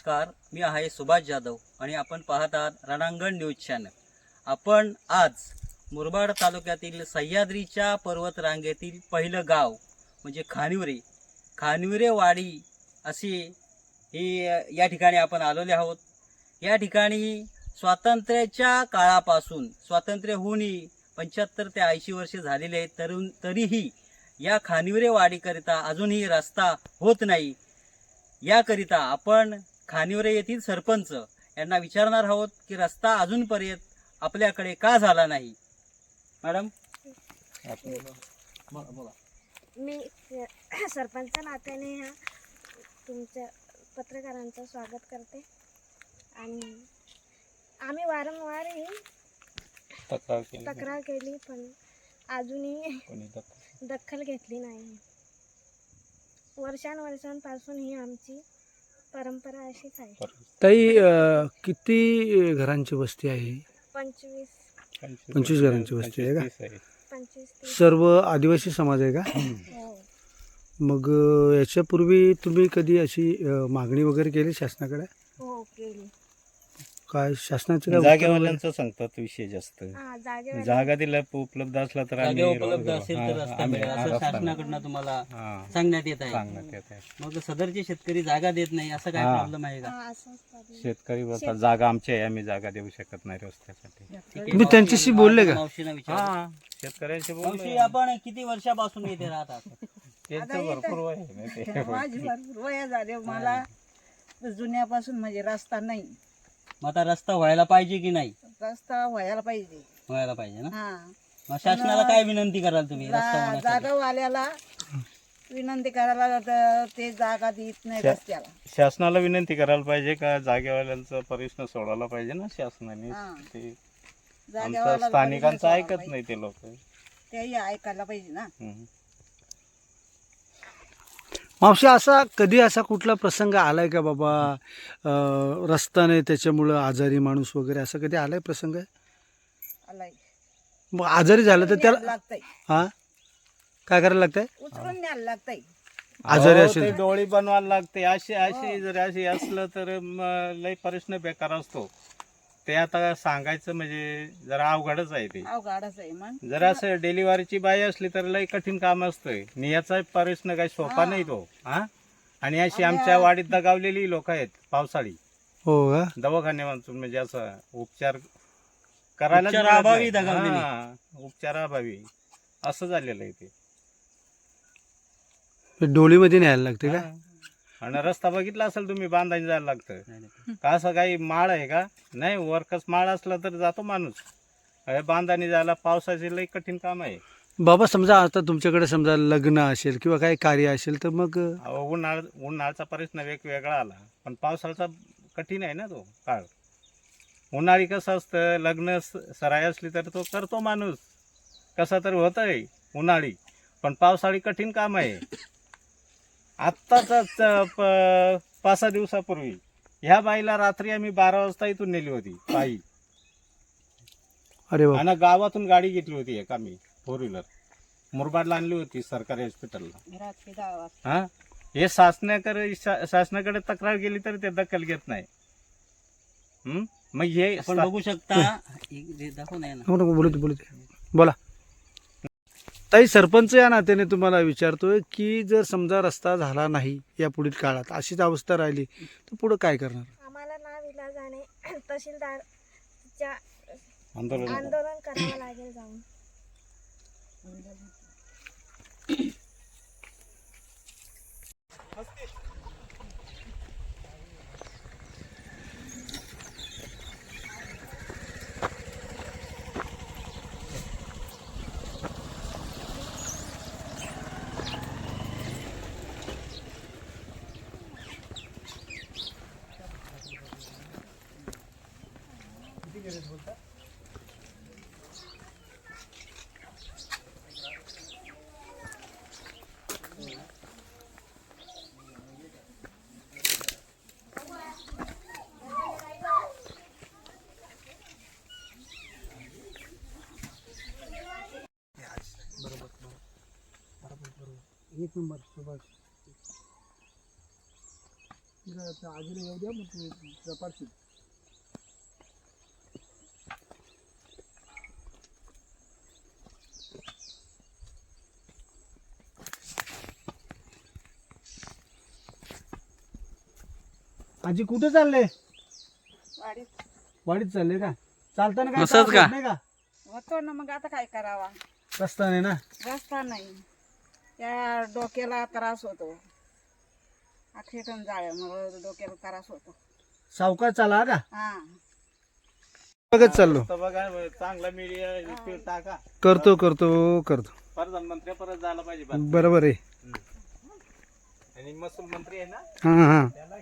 नमस्कार मी आहे सुभाष जाधव आणि आपण पाहत आहात रणांगण न्यूज चॅनल. आपण आज मुरबाड तालुक्यातील सह्याद्रीच्या पर्वत रांगेतील पहिलं गाव म्हणजे खानिवरे खानिवरेवाडी वाडी हे या ठिकाणी आपण आलेले आहोत. या ठिकाणी स्वातंत्र्याच्या काळापासून स्वातंत्र्य होऊनही पंच्याहत्तर ते ऐंशी वर्षे झालेले आहेत तरुण तरीही या खानिवरेवाडीकरिता अजूनही रस्ता होत नाही. याकरिता आपण खानिवरे येथील सरपंच. यांना विचारणार आहोत की रस्ता अजूनपर्यंत आपल्याकडे का झाला नाही? मॅडम? बोला. मी सरपंच नात्याने ह्या तुमच्या पत्रकारांचं स्वागत करते. आणि आम्ही वारंवार ही तक्रार केली. तक्रार केली पण अजूनही दखल घेतली नाही. वर्षानुवर्षांपासून ही आमची परंपरा अशीच आहे. ताई अ, किती घरांची वस्ती आहे पंचवीस. पंचवीस घरांची वस्ती आहे का? पंचवीस तीस आहे. पंचवीस तीस. सर्व आदिवासी समाज आहे का? हो. मग अ, याच्यापूर्वी तुम्ही कधी अशी अ, मागणी वगैरे केली शासनाकडे? काय शासनाचे काय? जागेवाल्यांचं सांगतात विषय जास्त. हा जागा दिल्या उपलब्ध असला तर जागा आम्ही उपलब्ध असेल हा, तर रस्ता आम्ही- मिळेल हा, असं रस्ता शासनाकडनं तुम्हाला हा, सांगण्यात येत आहे. सांगण्यात येत आहे. मग सदरचे शेतकरी जागा देत नाही असं काय हा. प्रॉब्लेम आहे का? हा. शेतकरी बोलतात जागा आमची आहे आम्ही जागा देऊ शकत नाही रस्त्यासाठी. ठीक आहे. तुम्ही त्यांच्याशी बोलले का? विचार हा शेतकऱ्यांशी मावशी बोललो आपण किती वर्षापासून इथे राहतात? त्यांचं भरपूर वय आहे ना ते. माझी भरपूर वया झाले. मला जुन्यापासून म्हणजे रस्ता नाही. मग आता रस्ता व्हायला पाहिजे की नाही? रस्ता व्हायला पाहिजे. व्हायला पाहिजे ना? हा. मग शासनाला काय विनंती कराल तुम्ही रस्ता जा- होण्यासाठी? जागावाल्याला विनंती करायला तर ते जागा देत नाही शा- रस्त्याला. शासनाला विनंती करायला पाहिजे का जागेवाल्यांचा प्रश्न सोडवला पाहिजे ना शासनाने? हा. ते आमचं स्थानिकांचं ऐकत सोडायला नाही ते लोक. तेही ऐकायला पाहिजे ना. मावशी असा कधी असा कुठला प्रसंग आलाय का बाबा? अ, रस्ता नाही त्याच्यामुळं आजारी माणूस वगैरे असं कधी आलाय प्रसंग? आलाय. मग आजारी झालं तर त्याला लागतंय. हा? काय करायला लागतंय? उचलून न्यायला लागतंय. आजारी असेल. ते. डोळी बनवायला लागते असे असे जर असे असलं तर म, लय प्रश्न बेकार असतो. ते आता सांगायचं म्हणजे जरा अवघडच आहे ते. अवघडच आहे मग. जर असं डिलिव्हरीची बाई असली तर लय कठीण काम असतंय. नियाचा प्रश्न काही सोपा नाही तो. हा? आणि अशी आमच्या वाडीत दगावलेली लोक आहेत पावसाळी. हो का? दवाखान्यातून म्हणजे असं उपचार करायला दगावलेली. उपचाराभावी असं झालेलं आहे ते. डोलीमध्ये न्यायला लागते का. आणि रस्ता बघितला असेल तुम्ही बांधायला जायला लागतं. का असं काही माळ आहे का? नाही वरकस माळ असला तर जातो माणूस. बांधाने जायला पावसाचे लई कठीण काम आहे. बाबा समजा आता तुमच्याकडे समजा लग्न असेल किंवा काही कार्य असेल तर मग उन्हाळ उन्हाळ्याचा प्रश्न वेगवेगळा आला. पण पावसाळ्याचा कठीण आहे ना तो काळ. उन्हाळी कसं असतं? लग्न स- सराई असली तर तो करतो माणूस. कसं तर होतंय उन्हाळी. पण पावसाळी कठीण काम आहे. आत्ताच पाच सहा दिवसापूर्वी. ह्या बाईला रात्री आम्ही बारा वाजता इथून नेली होती पायी अरे आणि गावातून गाडी घेतली होती एक आम्ही फोर व्हीलर मुरबाडला आणली होती सरकारी हॉस्पिटलला. रात्री दहा वाजता. हा? हे शासनाकडे शासनाकडे तक्रार केली तर ते दखल घेत नाही. हं? मग हे बघू शकता. एक दे- दाखव नाही ना. नको नको बोलू दे, बोलू दे. बोला. ताई सरपंच या नात्याने तुम्हाला विचारतोय की जर समजा रस्ता झाला नाही या पुढील काळात अशीच अवस्था राहिली तर पुढं काय करणार? आम्हाला ना विलाजाने तहसीलदारच्या आंदोलन. आंदोलन करावं लागेल जाऊन. एक नंबर सुभाष. आजीला येऊ द्या मग तू जपाडशील आजी कुठे चालले? वाडीत. वाडीत चालले का? चालताना काय असंच त्रास का? होत नाही का? होतो ना मग आता काय करावा? रस्ताने ना? रस्ता नाही. त्या डोक्याला त्रास होतो. ॲक्सिडंट झाल्यामुळं डोक्याला त्रास होतो. सावकाश चाला का? हा. बघत चाललो. तर बघा चांगला मीडिया टाका. करतो करतो करतो. प्रधानमंत्री परत झाला पाहिजे बा. बरोबर आहे. आणि महसूल मंत्री आहे ना? हां हां. त्याला